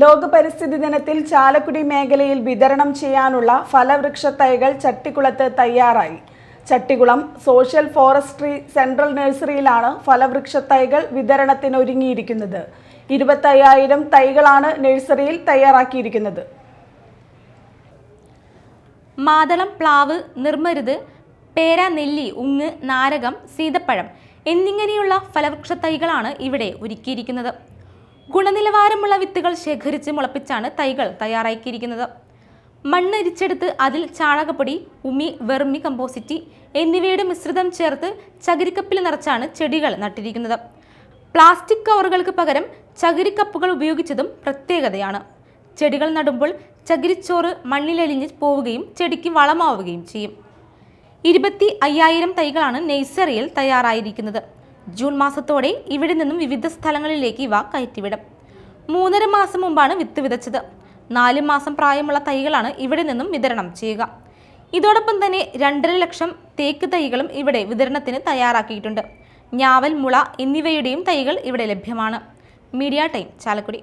ലോക പരിസ്ഥിതി ദിനത്തിൽ ചാലക്കുടി മേഖലയിൽ വിതരണം ചെയ്യാനുള്ള ഫലവൃക്ഷ തൈകൾ ചട്ടിക്കുളത്ത് തയ്യാറായി. ചട്ടികുളം സോഷ്യൽ ഫോറസ്ട്രി സെൻട്രൽ നഴ്സറിയിലാണ് ഫലവൃക്ഷ തൈകൾ വിതരണത്തിന് ഒരുങ്ങിയിരിക്കുന്നത് ഇരുപത്തയ്യായിരം തൈകളാണ് നഴ്സറിയിൽ തയ്യാറാക്കിയിരിക്കുന്നത്. മാതളം പ്ലാവ് നിർമ്മരുത് പേര നെല്ലി ഉങ്ങ് നാരകം സീതപ്പഴം എന്നിങ്ങനെയുള്ള ഫലവൃക്ഷ തൈകളാണ് ഇവിടെ ഒരുക്കിയിരിക്കുന്നത്. ഗുണനിലവാരമുള്ള വിത്തുകൾ ശേഖരിച്ച് മുളപ്പിച്ചാണ് തൈകൾ തയ്യാറാക്കിയിരിക്കുന്നത്. മണ്ണ് ഇരിച്ചെടുത്ത് അതിൽ ചാണകപ്പൊടി ഉമി വെർമി കമ്പോസിറ്റി എന്നിവയുടെ മിശ്രിതം ചേർത്ത് ചകിരിക്കപ്പിൽ നിറച്ചാണ് ചെടികൾ നട്ടിരിക്കുന്നത്. പ്ലാസ്റ്റിക് കവറുകൾക്ക് പകരം ചകിരിക്കപ്പുകൾ ഉപയോഗിച്ചതും പ്രത്യേകതയാണ്. ചെടികൾ നടുമ്പോൾ ചകിരിച്ചോറ് മണ്ണിലലിഞ്ഞ് പോവുകയും ചെടിക്ക് വളമാവുകയും ചെയ്യും. ഇരുപത്തി അയ്യായിരം തൈകളാണ് നഴ്സറിയിൽ തയ്യാറായിരിക്കുന്നത്. ജൂൺ മാസത്തോടെ ഇവിടെ നിന്നും വിവിധ സ്ഥലങ്ങളിലേക്ക് ഇവ കയറ്റിവിടും. മൂന്നര മാസം മുമ്പാണ് വിത്ത് വിതച്ചത്. നാല് മാസം പ്രായമുള്ള തൈകളാണ് ഇവിടെ നിന്നും വിതരണം ചെയ്യുക. ഇതോടൊപ്പം തന്നെ രണ്ടര ലക്ഷം തേക്ക് തൈകളും ഇവിടെ വിതരണത്തിന് തയ്യാറാക്കിയിട്ടുണ്ട്. ഞാവൽ മുള എന്നിവയുടെയും തൈകൾ ഇവിടെ ലഭ്യമാണ്. Media time Chalakudy.